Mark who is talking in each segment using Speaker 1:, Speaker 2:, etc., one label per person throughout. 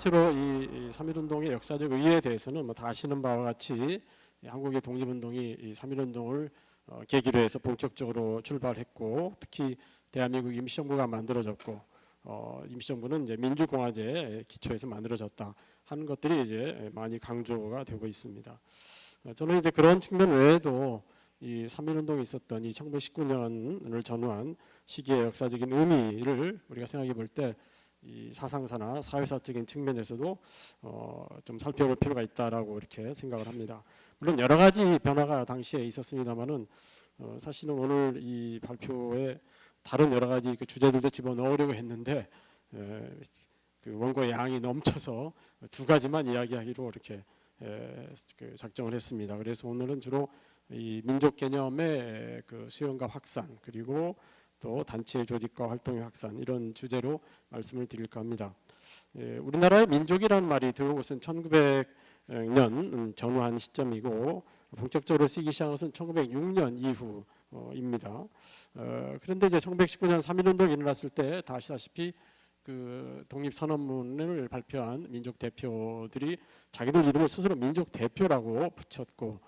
Speaker 1: 대체로 이 3.1운동의 역사적 의의에 대해서는 뭐 다 아시는 바와 같이 이 한국의 독립운동이 이 3.1운동을 어, 계기로 해서 본격적으로 출발했고 특히 대한민국 임시정부가 만들어졌고 어, 임시정부는 이제 민주공화제에 기초해서 만들어졌다 하는 것들이 이제 많이 강조가 되고 있습니다. 어, 저는 이제 그런 측면 외에도 이 3.1운동이 있었던 이 1919년을 전후한 시기의 역사적인 의미를 우리가 생각해 볼때 이 사상사나 사회사적인 측면에서도 어, 좀 살펴볼 필요가 있다라고 이렇게 생각을 합니다. 물론 여러 가지 변화가 당시에 있었습니다만은 어, 사실은 오늘 이 발표에 다른 여러 가지 그 주제들도 집어 넣으려고 했는데 에, 그 원고의 양이 넘쳐서 두 가지만 이야기하기로 이렇게 에, 그 작정을 했습니다. 그래서 오늘은 주로 이 민족 개념의 그 수용과 확산 그리고 또 단체 조직과 활동의 확산 이런 주제로 말씀을 드릴까 합니다. 예, 우리나라의 민족이라는 말이 들어온 것은 1900년 전후한 시점이고 본격적으로 쓰기 시작한 것은 1906년 이후입니다. 어, 그런데 이제 1919년 3.1운동이 일어났을 때다 아시다시피 그 독립선언문을 발표한 민족 대표들이 자기들 이름을 스스로 민족 대표라고 붙였고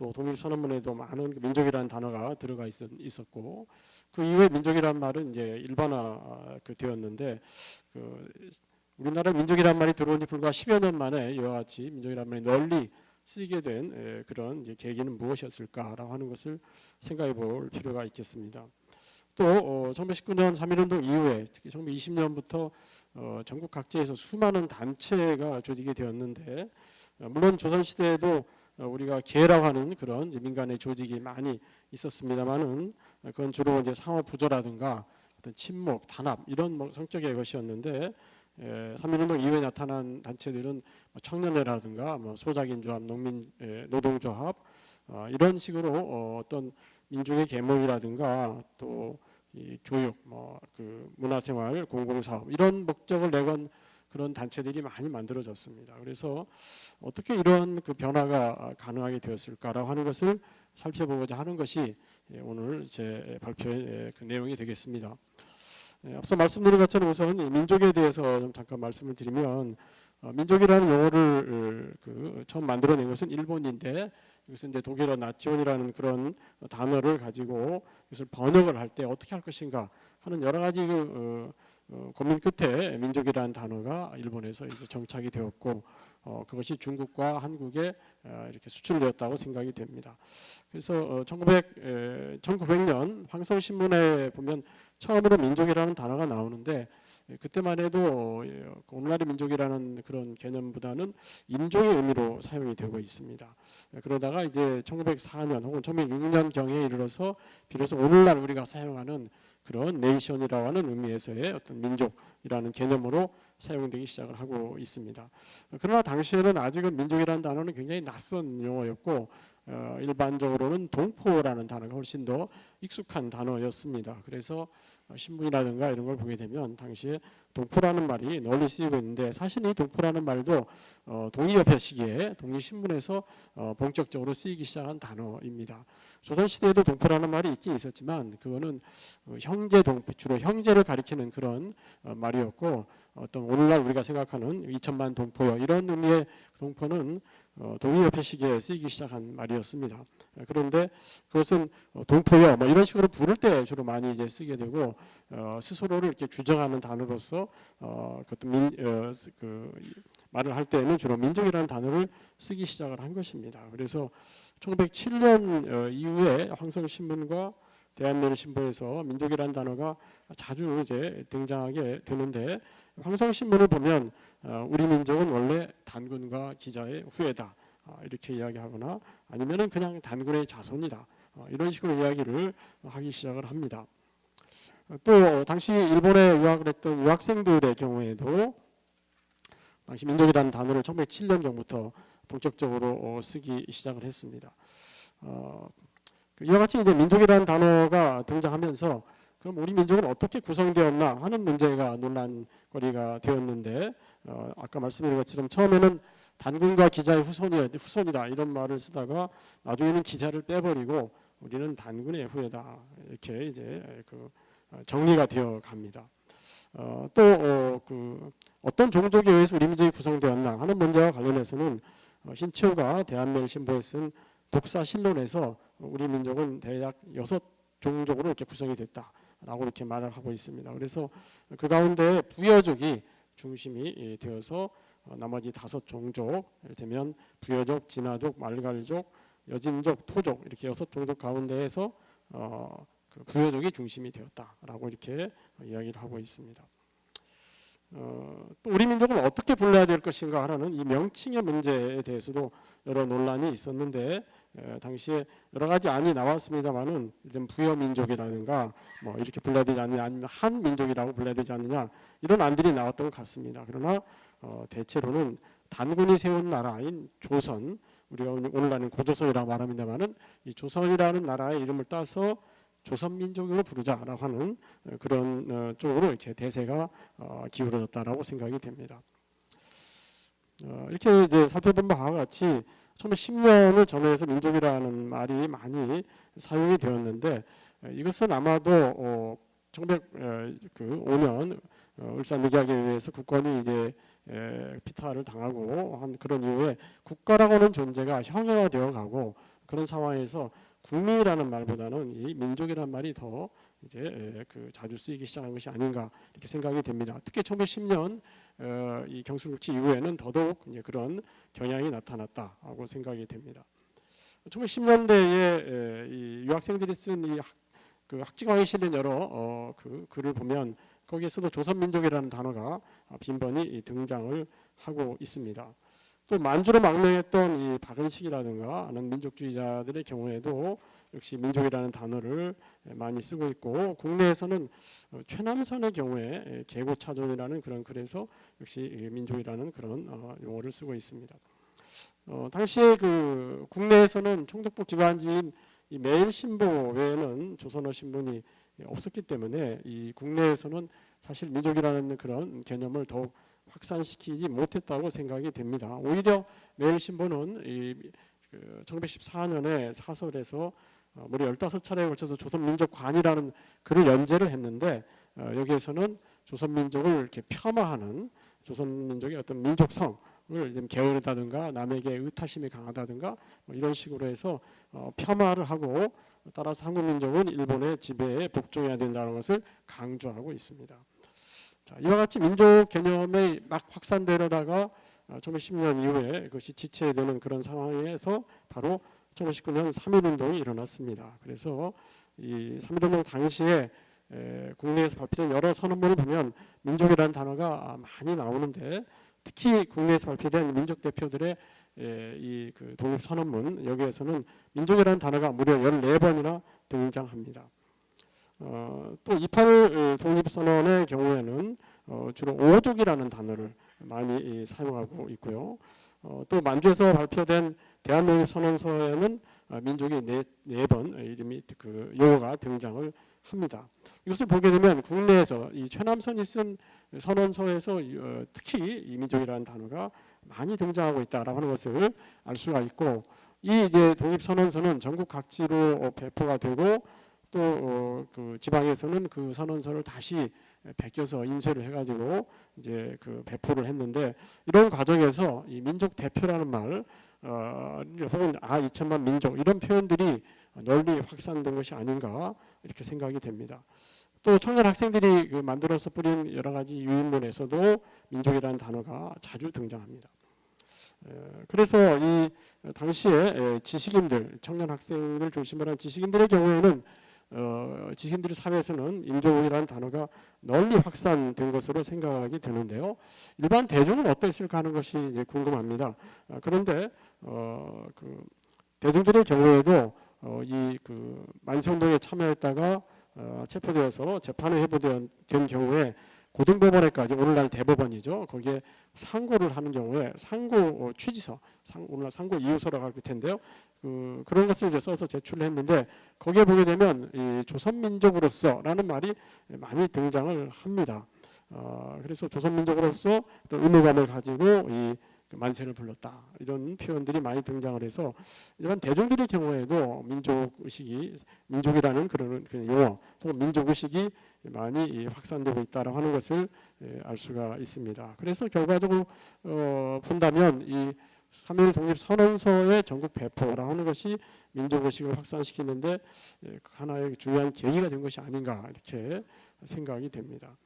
Speaker 1: 또 독립선언문에도 많은 그 민족이라는 단어가 들어가 있었, 있었 고 그 이후에 민족이라는 말은 이제 일반화 그 되었는데 그 우리나라 민족이라는 말이 들어온 지 불과 10여 년 만에 이와 같이 민족이라는 말이 널리 쓰이게 된 에, 그런 계기는 무엇이었을까라고 하는 것을 생각해 볼 필요가 있겠습니다. 또 어, 1919년 3.1운동 이후에 특히 1920년부터 어, 전국 각지에서 수많은 단체가 조직이 되었는데 어, 물론 조선시대에도 어, 우리가 계라고 하는 그런 민간의 조직이 많이 있었습니다만은 그건 주로 이제 상호 부조라든가 어떤 친목, 단합 이런 뭐 성격의 것이었는데 에, 3.1운동 이후에 나타난 단체들은 뭐 청년회라든가 뭐 소작인조합, 농민 에, 노동조합 어, 이런 식으로 어, 어떤 민중의 계몽이라든가 또이 교육, 뭐 그 문화생활, 공공사업 이런 목적을 내건 그런 단체들이 많이 만들어졌습니다. 그래서 어떻게 이런 그 변화가 가능하게 되었을까라고 하는 것을 살펴보고자 하는 것이 예, 오늘 제 발표의 그 내용이 되겠습니다. 예, 앞서 말씀드린 것처럼 우선 이 민족에 대해서 좀 잠깐 말씀을 드리면 어, 민족이라는 용어를 그 처음 만들어낸 것은 일본인데 이것은 이제 독일어 나치온이라는 그런 단어를 가지고 이것을 번역을 할 때 어떻게 할 것인가 하는 여러 가지 그 어, 어, 고민 끝에 민족이라는 단어가 일본에서 이제 정착이 되었고 어, 그것이 중국과 한국에 어, 이렇게 수출되었다고 생각이 됩니다. 그래서 어, 1900, 에, 1900년 황성신문에 보면 처음으로 민족이라는 단어가 나오는데 예, 그때만 해도 어, 예, 오늘날의 민족이라는 그런 개념보다는 인종의 의미로 사용이 되고 있습니다. 예, 그러다가 이제 1904년 혹은 1906년 경에 이르러서 비로소 오늘날 우리가 사용하는 그런 네이션이라고 하는 의미에서의 어떤 민족이라는 개념으로 사용되기 시작을 하고 있습니다. 그러나 당시에는 아직은 민족이라는 단어는 굉장히 낯선 용어였고 어, 일반적으로는 동포라는 단어가 훨씬 더 익숙한 단어였습니다. 그래서 어, 신문이라든가 이런 걸 보게 되면 당시에 동포라는 말이 널리 쓰이고 있는데 사실 이 동포라는 말도 어, 동의협회 시기에 독립신문에서 어, 본격적으로 쓰이기 시작한 단어입니다. 조선시대에도 동포라는 말이 있긴 있었지만 그거는 어, 형제 동포 주로 형제를 가리키는 그런 어, 말이었고 어떤 오늘날 우리가 생각하는 2천만 동포요 이런 의미의 동포는 어, 동의협회 시기에 쓰이기 시작한 말이었습니다. 어, 그런데 그것은 어, 동포요 뭐 이런 식으로 부를 때 주로 많이 이제 쓰게 되고 어, 스스로를 이렇게 규정하는 단어로서 어, 민, 어, 스- 그 말을 할 때는 주로 민족이라는 단어를 쓰기 시작을 한 것입니다. 그래서 1907년 어, 이후에 황성신문과 대한민국신보에서 민족이라는 단어가 자주 이제 등장하게 되는데 황성신문을 보면 어, 우리 민족은 원래 단군과 기자의 후예다 아, 이렇게 이야기하거나 아니면은 그냥 단군의 자손이다 어, 이런 식으로 이야기를 하기 시작을 합니다. 어, 또 당시 일본에 유학을 했던 유학생들의 경우에도 당시 민족이라는 단어를 1907년경부터 본격적으로 어, 쓰기 시작을 했습니다. 어, 그 이와 같이 이제 민족이라는 단어가 등장하면서 그럼 우리 민족은 어떻게 구성되었나 하는 문제가 논란거리가 되었는데 어, 아까 말씀드린 것처럼 처음에는 단군과 기자의 후손이 후손이다 이런 말을 쓰다가 나중에는 기자를 빼버리고 우리는 단군의 후예다 이렇게 이제 그 어, 정리가 되어 갑니다. 어, 또그 어 떤 종족에 의해서 우리 민족이 구성되었나 하는 문제와 관련해서는 어, 신치호가 대한매일 신보에 쓴 독사 신론에서 우리 민족은 대략 여섯 종족으로 이렇게 구성이 됐다라고 이렇게 말을 하고 있습니다. 그래서 그 가운데 부여족이 중심이 예, 되어서 어, 나머지 다섯 종족 예를 들면 부여족, 진화족, 말갈족, 여진족, 토족 이렇게 여섯 종족 가운데에서 어, 그 부여족이 중심이 되었다라고 이렇게 이야기를 하고 있습니다. 어, 또 우리 민족을 어떻게 불러야 될 것인가 하는 이 명칭의 문제에 대해서도 여러 논란이 있었는데 에, 당시에 여러 가지 안이 나왔습니다만은 이런 부여 민족이라든가 뭐 이렇게 불러야 되지 않느냐 아니면 한 민족이라고 불러야 되지 않느냐 이런 안들이 나왔던 것 같습니다. 그러나 어, 대체로는 단군이 세운 나라인 조선 우리가 오늘날은 고조선이라고 말합니다만은 이 조선이라는 나라의 이름을 따서 조선 민족으로 부르자라고 하는 어, 그런 어, 쪽으로 이렇게 대세가 어, 기울어졌다라고 생각이 됩니다. 어, 이렇게 이제 살펴본 바와 같이 처음에 10년을 전후해서 민족이라는 말이 많이 사용이 되었는데 에, 이것은 아마도 어, 1905년 어, 울산 늑약에 의해서 국권이 이제 에, 피탈을 당하고 한 그런 이후에 국가라고 하는 존재가 형용화되어 가고 그런 상황에서 국민이라는 말보다는 이 민족이라는 말이 더 이제 에, 그 자주 쓰이기 시작한 것이 아닌가 이렇게 생각이 됩니다. 특히 1910년 어, 이 경술국치 이후에는 더더욱 이제 그런 경향이 나타났다고 생각이 됩니다. 1910년대에 이 유학생들이 쓴이 그 학지광에 실린 여러 어, 그 글을 보면 거기에서도 조선민족이라는 단어가 빈번히 등장을 하고 있습니다. 또 만주로 망명했던 이 박은식이라든가 하는 민족주의자들의 경우에도 역시 민족이라는 단어를 많이 쓰고 있고 국내에서는 어, 최남선의 경우에 계고차전이라는 그런 글에서 역시 민족이라는 그런 어, 용어를 쓰고 있습니다. 어, 당시에 그 국내에서는 총독부 기관지인 이 매일신보 외에는 조선어 신문이 없었기 때문에 이 국내에서는 사실 민족이라는 그런 개념을 더욱 확산시키지 못했다고 생각이 됩니다. 오히려 매일신보는 이 그 1914년에 사설에서 어, 무려 15차례에 걸쳐서 조선민족관이라는 글을 연재를 했는데 어, 여기에서는 조선민족을 이렇게 폄하하는 조선민족의 어떤 민족성을 좀 게으르다든가 남에게 의타심이 강하다든가 뭐 이런 식으로 해서 어, 폄하를 하고 따라서 한국민족은 일본의 지배에 복종해야 된다는 것을 강조하고 있습니다. 자, 이와 같이 민족 개념이 막 확산되려다가 1910년 이후에 그것이 지체되는 그런 상황에서 바로 1919년 3.1운동이 일어났습니다. 그래서 이 3.1운동 당시에 에, 국내에서 발표된 여러 선언문을 보면 민족이라는 단어가 많이 나오는데 특히 국내에서 발표된 민족 대표들의 이그 독립 선언문 여기에서는 민족이라는 단어가 무려 14번이나 등장합니다. 어, 또28 독립선언의 경우에는 어, 주로 오족이라는 단어를 많이 이, 사용하고 있고요. 어, 또 만주에서 발표된 대한독립선언서에는 어, 민족이 네, 네번 이름이 그 용어가 등장을 합니다. 이것을 보게 되면 국내에서 이 최남선이 쓴 선언서에서 어, 특히 이 민족이라는 단어가 많이 등장하고 있다라고 하는 것을 알 수가 있고 이 이제 독립 선언서는 전국 각지로 어, 배포가 되고 또그 어, 지방에서는 그 선언서를 다시 베껴서 인쇄를 해가지고 이제 그 배포를 했는데 이런 과정에서 이 민족 대표라는 말 어, 혹은 아 2천만 민족 이런 표현들이 널리 확산된 것이 아닌가 이렇게 생각이 됩니다. 또 청년 학생들이 그 만들어서 뿌린 여러 가지 유인문에서도 민족이라는 단어가 자주 등장합니다. 그래서 이 당시에 지식인들, 청년 학생들 중심으로 한 지식인들의 경우에는 어, 지식인들의 사회에서는 인종이라는 단어가 널리 확산된 것으로 생각이 되는데요. 일반 대중은 어땠을까 하는 것이 이제 궁금합니다. 아, 그런데 어, 그 대중들의 경우에도 어, 이그 만성동에 참여했다가 어, 체포되어서 재판을 해보된 경우에 고등법원에까지 오늘날 대법원이죠. 거기에 상고를 하는 경우에 상고 어, 취지서, 상, 오늘날 상고 이유서라고 할 텐데요. 그, 그런 것을 이제 써서 제출을 했는데 거기에 보게 되면 이 조선민족으로서라는 말이 많이 등장을 합니다. 어, 그래서 조선민족으로서 또 의무감을 가지고 이그 만세를 불렀다 이런 표현들이 많이 등장을 해서 일반 대중들의 경우에도 민족 의식이 민족이라는 그런 그 용어 또는 민족 의식이 많이 이 확산되고 있다라고 하는 것을 예, 알 수가 있습니다. 그래서 결과적으로 어, 본다면 이 3.1 독립 선언서의 전국 배포라고 하는 것이 민족 의식을 확산시키는데 예, 하나의 중요한 계기가 된 것이 아닌가 이렇게 생각이 됩니다.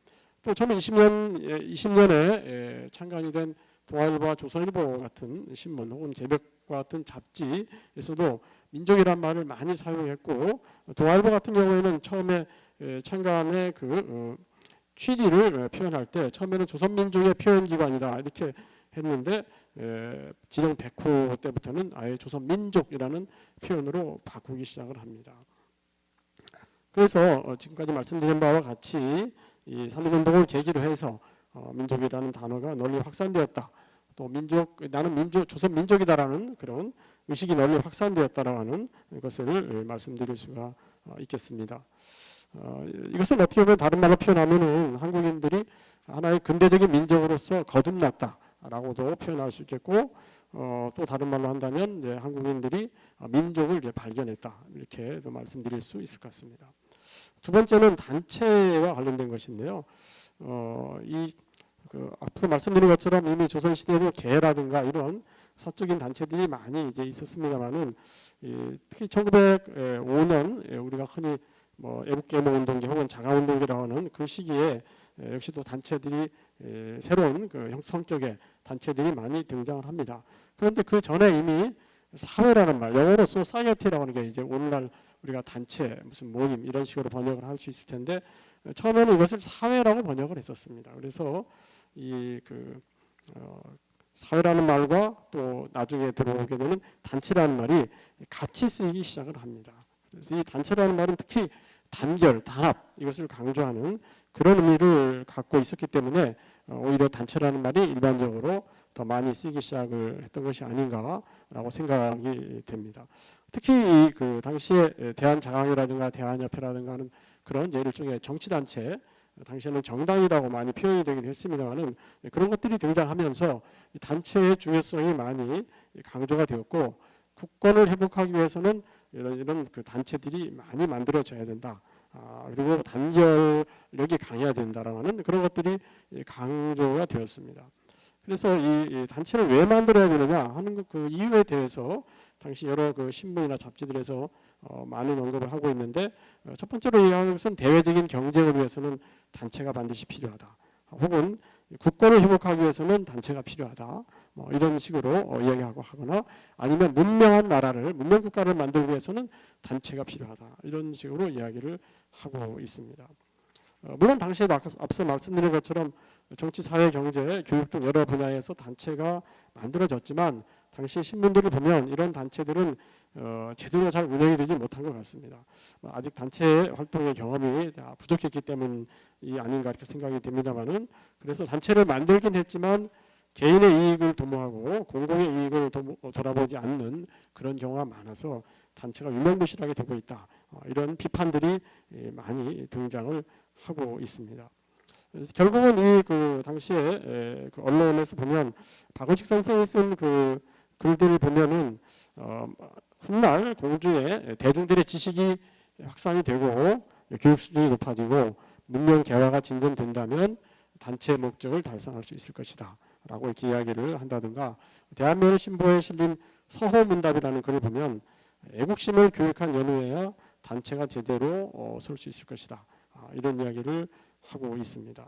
Speaker 1: 또 2020년 20년에 창간이 된 동아일보와 조선일보 같은 신문 혹은 개벽과 같은 잡지에서도 민족이란 말을 많이 사용했고 동아일보 같은 경우에는 처음에 에, 창간의 그 어, 취지를 표현할 때 처음에는 조선민족의 표현기관이다 이렇게 했는데 에, 진영 100호 때부터는 아예 조선민족이라는 표현으로 바꾸기 시작을 합니다. 그래서 어, 지금까지 말씀드린 바와 같이 이 삼일운동을 계기로 해서 어, 민족이라는 단어가 널리 확산되었다. 또 민족 나는 민족 조선 민족이다라는 그런 의식이 널리 확산되었다라고 하는 것을 말씀드릴 수가 어, 있겠습니다. 어, 이것은 어떻게 보면 다른 말로 표현하면은 한국인들이 하나의 근대적인 민족으로서 거듭났다라고도 표현할 수 있겠고 어, 또 다른 말로 한다면 이제 한국인들이 민족을 이제 발견했다 이렇게도 말씀드릴 수 있을 것 같습니다. 두 번째는 단체와 관련된 것인데요. 어, 이 그 앞서 말씀드린 것처럼 이미 조선 시대에도 개라든가 이런 사적인 단체들이 많이 이제 있었습니다만은 이, 특히 1905년 우리가 흔히 뭐 애국계모 운동기 혹은 자가운동기라고 하는 그 시기에 에, 역시 또 단체들이 에, 새로운 그 형- 성격의 단체들이 많이 등장을 합니다. 그런데 그 전에 이미 사회라는 말, 영어로 society라고 하는 게 이제 오늘날 우리가 단체, 무슨 모임 이런 식으로 번역을 할 수 있을 텐데 어, 처음에는 이것을 사회라고 번역을 했었습니다. 그래서 이그 어, 사회라는 말과 또 나중에 들어오게 되는 단체라는 말이 같이 쓰이기 시작을 합니다. 그래서 이 단체라는 말은 특히 단결, 단합 이것을 강조하는 그런 의미를 갖고 있었기 때문에 어, 오히려 단체라는 말이 일반적으로 더 많이 쓰이기 시작을 했던 것이 아닌가라고 생각이 됩니다. 특히 그 당시에 대한자강이라든가 대한협회라든가 하는 그런 일종의 정치단체 당시에는 정당이라고 많이 표현이 되긴 했습니다만은 그런 것들이 등장하면서 이 단체의 중요성이 많이 강조가 되었고 국권을 회복하기 위해서는 이런 이런 그 단체들이 많이 만들어져야 된다. 아, 그리고 단결력이 강해야 된다라는 그런 것들이 강조가 되었습니다. 그래서 이, 이 단체를 왜 만들어야 되느냐 하는 그- 그 이유에 대해서 당시 여러 그 신문이나 잡지들에서 어, 많은 언급을 하고 있는데 어, 첫 번째로 얘기하는 것은 대외적인 경쟁을 위해서는 단체가 반드시 필요하다. 혹은 국권을 회복하기 위해서는 단체가 필요하다. 뭐 이런 식으로 어, 이야기하고 하거나 아니면 문명한 나라를 문명 국가를 만들기 위해서는 단체가 필요하다. 이런 식으로 이야기를 하고 있습니다. 어, 물론 당시에도 앞서 말씀드린 것처럼 정치, 사회, 경제, 교육 등 여러 분야에서 단체가 만들어졌지만 당시 신문들을 보면 이런 단체들은 어, 제대로 잘 운영이 되지 못한 것 같습니다. 뭐 아직 단체 활동의 경험이 다 부족했기 때문이 아닌가 이렇게 생각이 됩니다만은 그래서 단체를 만들긴 했지만 개인의 이익을 도모하고 공공의 이익을 도모, 어, 돌아보지 않는 그런 경우가 많아서 단체가 유명무실하게 되고 있다. 어, 이런 비판들이 예, 많이 등장을 하고 있습니다. 결국은 이 그 당시에 에, 그 언론에서 보면 박원식 선생이 쓴그 글들을 보면은 어, 훗날 공주의 대중들의 지식이 확산이 되고 교육 수준이 높아지고 문명 개화가 진전된다면 단체 목적을 달성할 수 있을 것이다 라고 이렇게 이야기를 한다든가 대한민국 신보에 실린 서호문답이라는 글을 보면 애국심을 교육한 연후에야 단체가 제대로 어, 설수 있을 것이다 아, 이런 이야기를 하고 있습니다.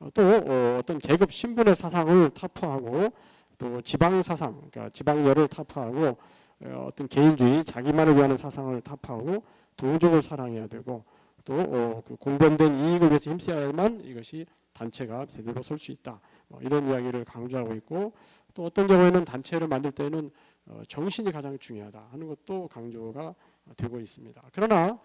Speaker 1: 어, 또 어, 어떤 계급 신분의 사상을 타파하고 또 지방 사상, 그러니까 지방열을 타파하고 어, 어떤 개인주의, 자기만을 위하는 사상을 타파하고 동족을 사랑해야 되고 또 어, 그 공변된 이익을 위해서 힘써야만 이것이 단체가 제대로 설 수 있다. 뭐 이런 이야기를 강조하고 있고 또 어떤 경우에는 단체를 만들 때는 어, 정신이 가장 중요하다 하는 것도 강조가 되고 있습니다. 그러나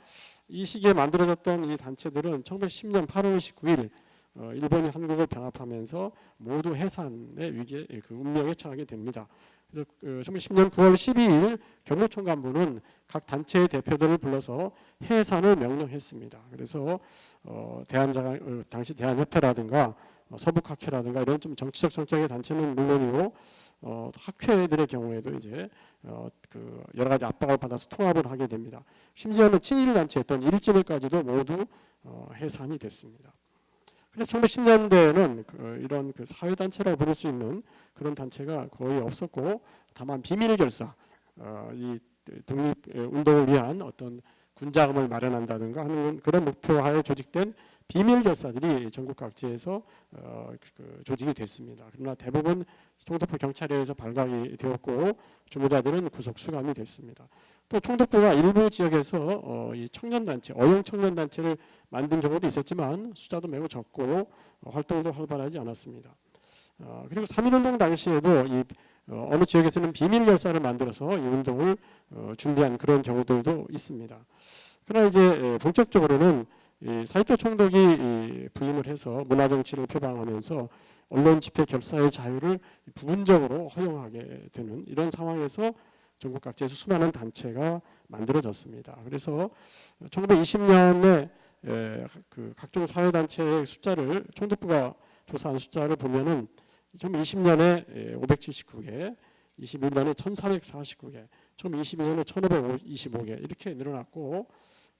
Speaker 1: 이 시기에 만들어졌던 이 단체들은 1910년 8월 29일 어, 일본이 한국을 병합하면서 모두 해산의 위기에 그 운명에 처하게 됩니다. 그래서 그 1910년 9월 12일 경무총관부는 각 단체의 대표들을 불러서 해산을 명령했습니다. 그래서 어, 대한자가 어, 당시 대한협회라든가 어, 서북학회라든가 이런 좀 정치적 성격의 단체는 물론이고 어, 학회들의 경우에도 이제 어, 그 여러 가지 압박을 받아서 통합을 하게 됩니다. 심지어는 친일 단체였던 일진일까지도 모두 어, 해산이 됐습니다. 그래서 1910년대에는 그 이런 그 사회 단체라고 부를 수 있는 그런 단체가 거의 없었고 다만 비밀 결사 어, 이 독립 운동을 위한 어떤 군자금을 마련한다든가 하는 그런 목표하에 조직된 비밀 결사들이 전국 각지에서 어, 그 조직이 됐습니다. 그러나 대부분 총독부 경찰에 의해서 발각이 되었고 주모자들은 구속 수감이 됐습니다. 또 총독부가 일부 지역에서 어, 이 청년 단체, 어용 청년 단체를 만든 경우도 있었지만 숫자도 매우 적고 어, 활동도 활발하지 않았습니다. 어, 그리고 3.1운동 당시에도 이 어, 어느 지역에서는 비밀 결사를 만들어서 이 운동을 어, 준비한 그런 경우들도 있습니다. 그러나 이제 에, 본격적으로는 이 사이토 총독이 이 부임을 해서 문화 정치를 표방하면서 언론 집회 결사의 자유를 부분적으로 허용하게 되는 이런 상황에서 전국 각지에서 수많은 단체가 만들어졌습니다. 그래서 1920년에 그 각종 사회 단체의 숫자를 총독부가 조사한 숫자를 보면은 2020년에 579개, 21년에 1,449개, 2022년에 1,525개 이렇게 늘어났고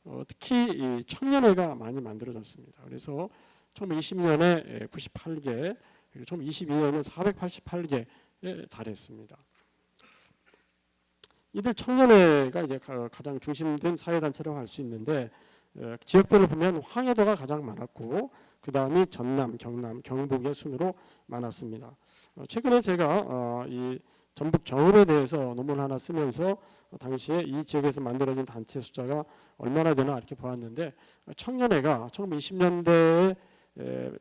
Speaker 1: 어, 특히 이 청년회가 많이 만들어졌습니다. 그래서 2020년에 98개, 그리고 2022년에 488개에 달했습니다. 이들 청년회가 이제 가- 가장 중심된 사회단체라고 할 수 있는데 어, 지역별로 보면 황해도가 가장 많았고 그 다음이 전남, 경남, 경북의 순으로 많았습니다. 어, 최근에 제가 어, 이 전북 정읍에 대해서 논문 하나 쓰면서 어, 당시에 이 지역에서 만들어진 단체 숫자가 얼마나 되나 이렇게 보았는데 어, 청년회가 1920년대에 에,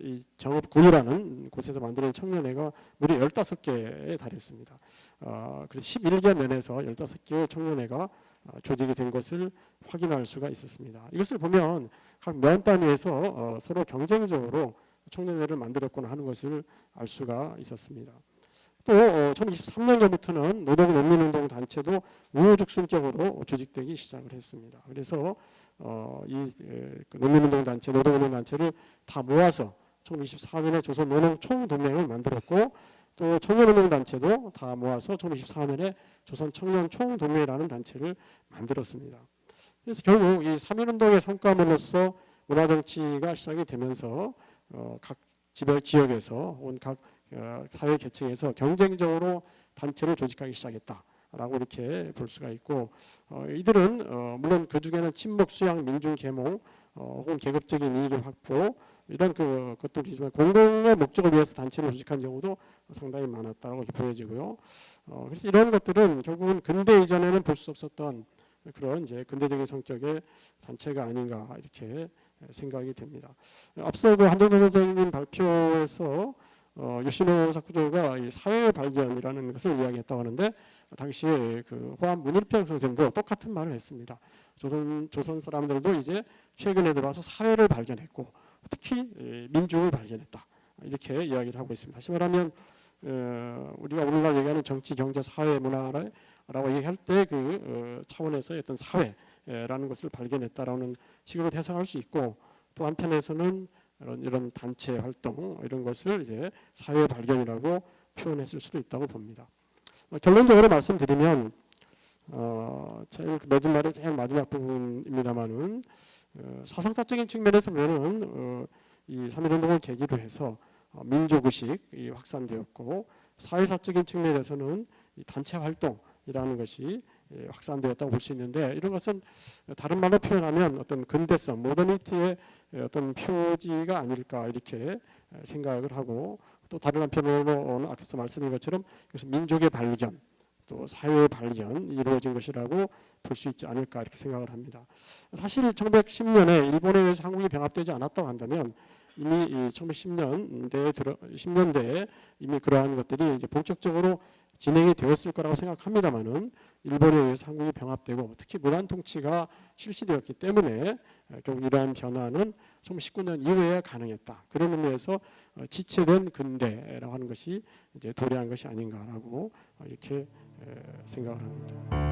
Speaker 1: 이 정읍군이라는 곳에서 만들어진 청년회가 무려 15개에 달했습니다. 어, 그래서 11개 면에서 15개의 청년회가 어, 조직이 된 것을 확인할 수가 있었습니다. 이것을 보면 각 면 단위에서 어, 서로 경쟁적으로 청년회를 만들었구나 하는 것을 알 수가 있었습니다. 또 어, 2023년경부터는 노동 농민운동 단체도 우후죽순격으로 조직되기 시작을 했습니다. 그래서 어, 이 에, 그 농민운동 단체, 노동운동 단체를 다 모아서 2024년에 조선 노농 총동맹을 만들었고 또 청년운동 단체도 다 모아서 2024년에 조선 청년 총동맹이라는 단체를 만들었습니다. 그래서 결국 이 3.1운동의 성과물로서 문화정치가 시작이 되면서 어, 각 지역, 지역에서 온각 어, 사회 계층에서 경쟁적으로 단체를 조직하기 시작했다 라고 이렇게 볼 수가 있고 어, 이들은 어, 물론 그 중에는 친목 수양 민중 계몽 어, 혹은 계급적인 이익의 확보 이런 그 것도 있지만 공공의 목적을 위해서 단체를 조직한 경우도 상당히 많았다고 보여지고요. 어, 그래서 이런 것들은 결국은 근대 이전에는 볼 수 없었던 그런 이제 근대적인 성격의 단체가 아닌가 이렇게 생각이 됩니다. 앞서 그 한정선 선생님 발표에서 어, 요시노 사쿠조가 이 사회 발견이라는 것을 이야기했다고 하는데 당시에 그 호암 문일평 선생도 똑같은 말을 했습니다. 조선 조선 사람들도 이제 최근에 들어와서 사회를 발견했고 특히 이 민중을 발견했다 이렇게 이야기를 하고 있습니다. 다시 말하면 어, 우리가 오늘날 얘기하는 정치, 경제, 사회, 문화라고 얘기할 때그 어, 차원에서 어떤 사회라는 것을 발견했다라는 식으로 해석할 수 있고 또 한편에서는 이런, 이런 단체 활동 이런 것을 이제 사회 발견이라고 표현했을 수도 있다고 봅니다. 어, 결론적으로 말씀드리면 어, 제일 그 맺은 말의 제일 마지막 부분입니다만은 어, 사상사적인 측면에서 보면은 어, 이 3.1운동을 계기로 해서 어, 민족의식이 확산되었고 사회사적인 측면에서는 이 단체 활동이라는 것이 예, 확산되었다고 볼 수 있는데 이런 것은 다른 말로 표현하면 어떤 근대성, 모더니티의 어떤 표지가 아닐까 이렇게 생각을 하고 또 다른 한편으로는 앞서 말씀드린 것처럼 그래서 민족의 발견 또 사회의 발견이 이루어진 것이라고 볼 수 있지 않을까 이렇게 생각을 합니다. 사실 1910년에 일본에 한국이 병합되지 않았다고 한다면 이미 1910년대에 들어 10년대에 이미 그러한 것들이 이제 본격적으로 진행이 되었을 거라고 생각합니다만은 일본에 의해서 한국이 병합되고 특히 무단 통치가 실시되었기 때문에 결국 이러한 변화는 1919년 이후에 가능했다. 그런 의미에서 어, 지체된 근대라고 하는 것이 이제 도래한 것이 아닌가라고 어, 이렇게 생각을 합니다.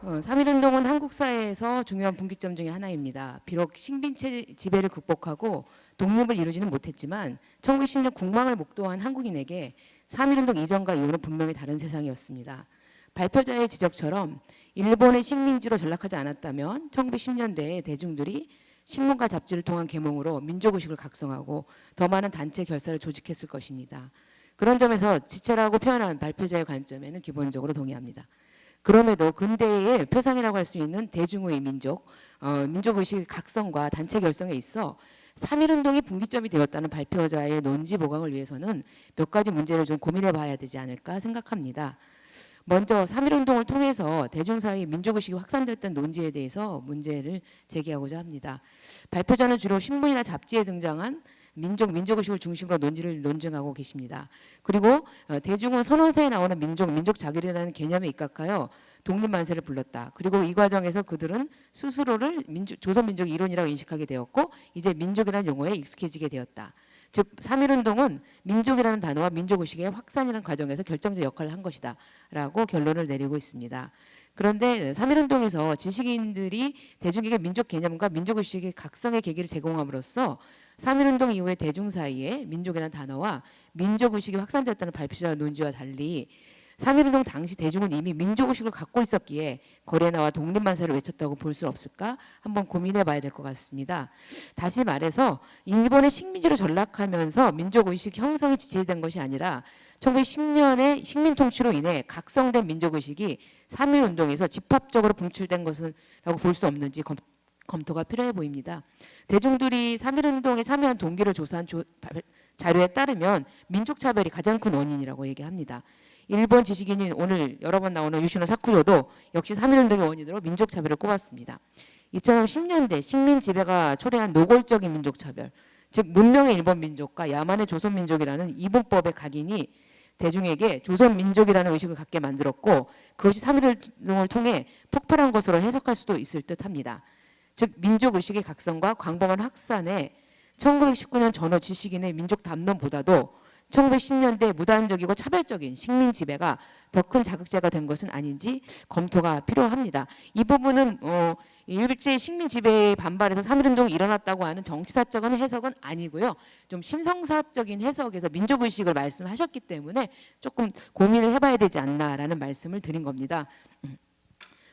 Speaker 2: 3.1운동은 한국 사회에 역사에서 중요한 분기점 중에 하나입니다. 비록 식민체 지배를 극복하고 독립을 이루지는 못했지만 1910년 국망을 목도한 한국인에게 3.1운동 이전과 이후는 분명히 다른 세상이었습니다. 발표자의 지적처럼 일본의 식민지로 전락하지 않았다면 1910년대에 대중들이 신문과 잡지를 통한 계몽으로 민족의식을 각성하고 더 많은 단체 결사를 조직했을 것입니다. 그런 점에서 지체라고 표현한 발표자의 관점에는 기본적으로 동의합니다. 그럼에도 근대의 표상이라고 할 수 있는 대중의 민족, 어, 민족의식 각성과 단체 결성에 있어 3.1운동이 분기점이 되었다는 발표자의 논지 보강을 위해서는 몇 가지 문제를 좀 고민해 봐야 되지 않을까 생각합니다. 먼저 3.1운동을 통해서 대중사회 민족의식이 확산됐던 논지에 대해서 문제를 제기하고자 합니다. 발표자는 주로 신문이나 잡지에 등장한 민족 민족의식을 중심으로 논지를 논증하고 계십니다. 그리고 어, 대중은 선언서에 나오는 민족 민족 자결이라는 개념에 입각하여 독립 만세를 불렀다. 그리고 이 과정에서 그들은 스스로를 민족, 조선 민족 이론이라고 인식하게 되었고 이제 민족이라는 용어에 익숙해지게 되었다. 즉 3.1운동은 민족이라는 단어와 민족의식의 확산이라는 과정에서 결정적 역할을 한 것이다. 라고 결론을 내리고 있습니다. 그런데 3.1운동에서 지식인들이 대중에게 민족 개념과 민족의식의 각성의 계기를 제공함으로써 3.1운동 이후에 대중 사이에 민족이라는 단어와 민족의식이 확산되었다는 발표자 논지와 달리 3.1운동 당시 대중은 이미 민족의식을 갖고 있었기에 거래나와 독립만세를 외쳤다고 볼 수 없을까 한번 고민해 봐야 될 것 같습니다. 다시 말해서 일본의 식민지로 전락하면서 민족의식 형성이 지체된 것이 아니라 1910년의 식민 통치로 인해 각성된 민족의식이 3.1운동에서 집합적으로 분출된 것이라고 볼 수 없는지 검, 검토가 필요해 보입니다. 대중들이 3.1운동에 참여한 동기를 조사한 조, 발- 자료에 따르면 민족차별이 가장 큰 원인이라고 얘기합니다. 일본 지식인인 오늘 여러 번 나오는 유시노 사쿠요도 역시 3.1운동의 원인으로 민족차별을 꼽았습니다. 2010년대 식민 지배가 초래한 노골적인 민족차별, 즉 문명의 일본 민족과 야만의 조선 민족이라는 이분법의 각인이 대중에게 조선 민족이라는 의식을 갖게 만들었고 그것이 3.1운동을 통해 폭발한 것으로 해석할 수도 있을 듯합니다. 즉 민족 의식의 각성과 광범한 확산에 1919년 전후 지식인의 민족 담론보다도 1910년대 무단적이고 차별적인 식민 지배가 더 큰 자극제가 된 것은 아닌지 검토가 필요합니다. 이 부분은 어, 일제 식민 지배에 반발해서 3.1운동이 일어났다고 하는 정치사적인 해석은 아니고요. 좀 심성사적인 해석에서 민족의식을 말씀하셨기 때문에 조금 고민을 해봐야 되지 않나라는 말씀을 드린 겁니다. 음.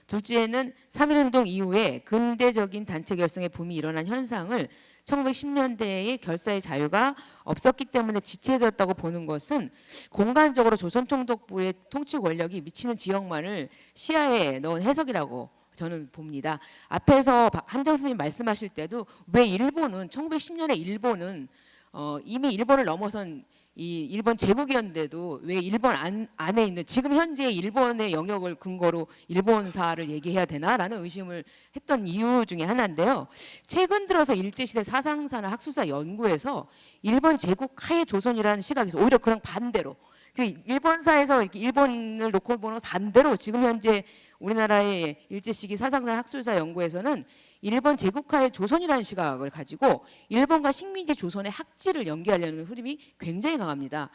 Speaker 2: 둘째는 3.1운동 이후에 근대적인 단체 결성의 붐이 일어난 현상을 1910년대에 결사의 자유가 없었기 때문에 지체되었다고 보는 것은 공간적으로 조선총독부의 통치 권력이 미치는 지역만을 시야에 넣은 해석이라고 저는 봅니다. 앞에서 박- 한정 선생님 말씀하실 때도 왜 일본은 1910년에 일본은 어, 이미 일본을 넘어선 이 일본 제국이었는데도 왜 일본 안, 안에 있는 지금 현재 일본의 영역을 근거로 일본사를 얘기해야 되나라는 의심을 했던 이유 중에 하나인데요. 최근 들어서 일제시대 사상사나 학술사 연구에서 일본 제국 하에 조선이라는 시각에서 오히려 그랑 반대로 즉 일본사에서 일본을 놓고 보는 반대로 지금 현재 우리나라의 일제 시기 사상사 학술사 연구에서는 일본 제국하의 조선이라는 시각을 가지고 일본과 식민지 조선의 학지를 연계하려는 흐름이 굉장히 강합니다.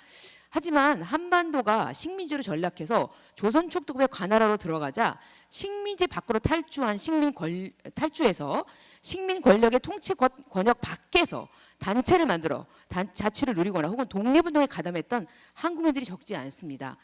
Speaker 2: 하지만 한반도가 식민지로 전락해서 조선 촉독부의 관할하로 들어가자 식민지 밖으로 탈주한 식민 권 탈주해서 식민 권력의 통치 권- 권역 밖에서 단체를 만들어 단, 자치를 누리거나 혹은 독립운동에 가담했던 한국인들이 적지 않습니다.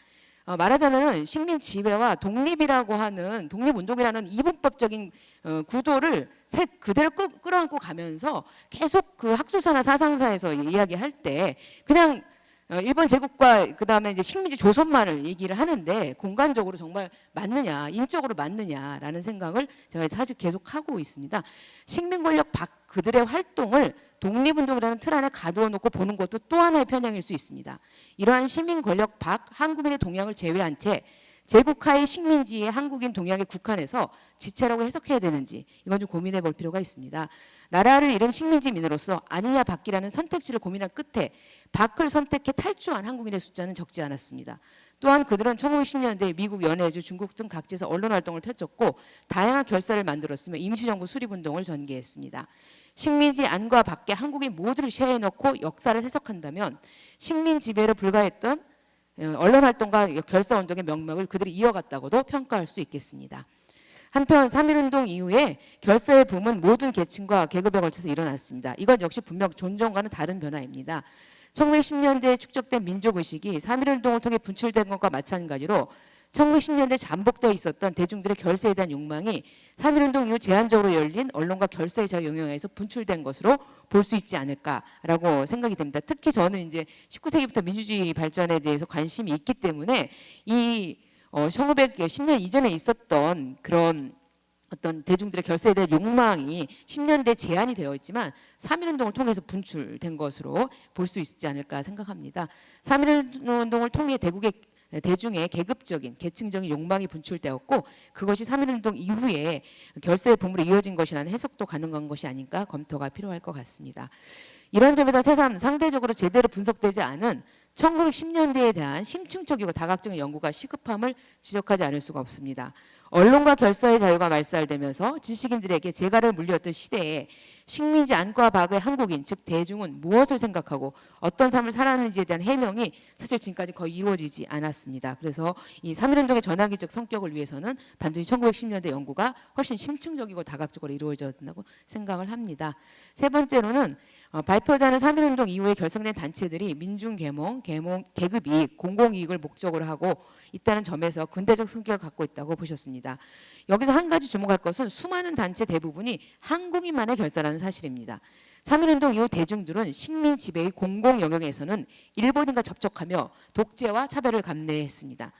Speaker 2: 어, 말하자면 식민 지배와 독립이라고 하는 독립운동이라는 이분법적인 어, 구도를 새 그대로 끌, 끌어안고 가면서 계속 그 학술사나 사상사에서 이야기할 때 그냥 어, 일본 제국과 그 다음에 이제 식민지 조선만을 얘기를 하는데 공간적으로 정말 맞느냐, 인적으로 맞느냐라는 생각을 제가 사실 계속 하고 있습니다. 식민 권력 밖 그들의 활동을 독립운동이라는 틀 안에 가두어 놓고 보는 것도 또 하나의 편향일 수 있습니다. 이러한 시민 권력 밖 한국인의 동향을 제외한 채 제국하의 식민지의 한국인 동향에 국한해서 지체라고 해석해야 되는지 이건 좀 고민해 볼 필요가 있습니다. 나라를 잃은 식민지민으로서 아니냐 밖이라는 선택지를 고민한 끝에 밖을 선택해 탈주한 한국인의 숫자는 적지 않았습니다. 또한 그들은 1910년대 미국, 연해주, 중국 등 각지에서 언론 활동을 펼쳤고 다양한 결사를 만들었으며 임시정부 수립운동을 전개했습니다. 식민지 안과 밖에 한국인 모두를 시야에 넣고 역사를 해석한다면 식민 지배를 불가했던 어, 언론 활동과 결사 운동의 명맥을 그들이 이어갔다고도 평가할 수 있겠습니다. 한편 3.1운동 이후에 결사의 붐은 모든 계층과 계급에 걸쳐서 일어났습니다. 이건 역시 분명 존정과는 다른 변화입니다. 1910년대에 축적된 민족의식이 3.1운동을 통해 분출된 것과 마찬가지로 1910년대 잠복되어 있었던 대중들의 결세에 대한 욕망이 3.1운동 이후 제한적으로 열린 언론과 결세의 자유 영향에서 분출된 것으로 볼 수 있지 않을까라고 생각이 됩니다. 특히 저는 이제 19세기부터 민주주의 발전에 대해서 관심이 있기 때문에 이 어, 1910년 이전에 있었던 그런 어떤 대중들의 결세에 대한 욕망이 10년대 제한이 되어 있지만 3.1운동을 통해서 분출된 것으로 볼 수 있지 않을까 생각합니다. 3.1운동을 통해 대국의 대중의 계급적인 계층적인 욕망이 분출되었고 그것이 3.1운동 이후에 결세의 붐으로 이어진 것이라는 해석도 가능한 것이 아닌가 검토가 필요할 것 같습니다. 이런 점에다 새삼 상대적으로 제대로 분석되지 않은 1910년대에 대한 심층적이고 다각적인 연구가 시급함을 지적하지 않을 수가 없습니다. 언론과 결사의 자유가 말살되면서 지식인들에게 재갈을 물렸던 시대에 식민지 안과 박의 한국인 즉 대중은 무엇을 생각하고 어떤 삶을 살았는지에 대한 해명이 사실 지금까지 거의 이루어지지 않았습니다. 그래서 이 3.1운동의 전화기적 성격을 위해서는 반드시 1910년대 연구가 훨씬 심층적이고 다각적으로 이루어져야 된다고 생각을 합니다. 세 번째로는 어, 발표자는 3.1운동 이후에 결성된 단체들이 민중 계몽, 계몽, 계급 이익, 공공 이익을 목적으로 하고 있다는 점에서 근대적 성격을 갖고 있다고 보셨습니다. 여기서 한 가지 주목할 것은 수많은 단체 대부분이 한국인만의 결사라는 사실입니다. 3.1운동 이후 대중들은 식민 지배의 공공 영역에서는 일본인과 접촉하며 독재와 차별을 감내했습니다.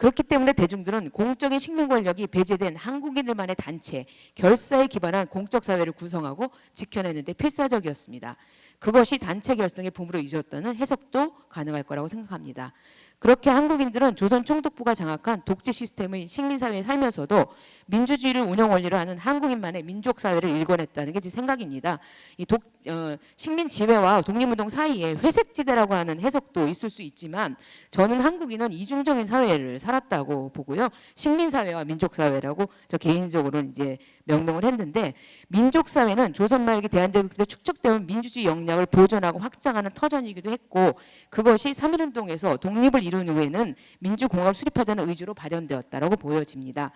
Speaker 2: 그렇기 때문에 대중들은 공적인 식민 권력이 배제된 한국인들만의 단체, 결사에 기반한 공적 사회를 구성하고 지켜내는데 필사적이었습니다. 그것이 단체 결성의 붐으로 이어졌다는 해석도 가능할 거라고 생각합니다. 그렇게 한국인들은 조선 총독부가 장악한 독재 시스템의 식민 사회에 살면서도 민주주의를 운영 원리로 하는 한국인만의 민족 사회를 일궈냈다는 게 제 생각입니다. 이 독, 어, 식민 지배와 독립운동 사이에 회색지대라고 하는 해석도 있을 수 있지만 저는 한국인은 이중적인 사회를 살았다고 보고요. 식민 사회와 민족 사회라고 저 개인적으로는 이제 명명을 했는데 민족 사회는 조선 말기 대한제국 때 축적되온 민주주의 역량을 보존하고 확장하는 터전이기도 했고 그것이 3.1운동에서 독립을 이룬 후에는 민주공화국을 수립하자는 의지로 발현되었다라고 보여집니다.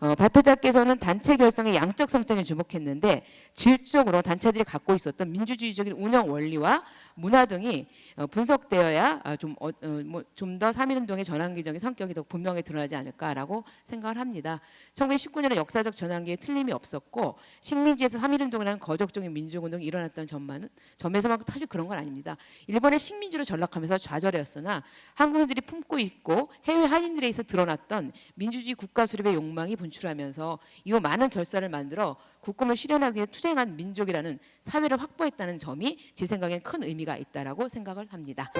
Speaker 2: 어, 발표자께서는 단체 결성의 양적 성장에 주목했는데 질적으로 단체들이 갖고 있었던 민주주의적인 운영 원리와 문화 등이 어, 분석되어야 아, 좀 어, 뭐, 좀더 3.1운동의 전환기적인 성격이 더 분명히 드러나지 않을까라고 생각을 합니다. 1919년의 역사적 전환기에 틀림이 없었고 식민지에서 3.1운동이라는 거적적인 민족운동이 일어났던 점만은 점에서만 사실 그런 건 아닙니다. 일본의 식민지로 전락하면서 좌절했으나 한국인들이 품고 있고 해외 한인들에 의해서 드러났던 민주주의 국가 수립의 욕망이 분출하면서 이후 많은 결사를 만들어 국권을 실현하기 위해 투쟁한 민족이라는 사회를 확보했다는 점이 제 생각엔 큰 의미가 있다라고 생각을 합니다.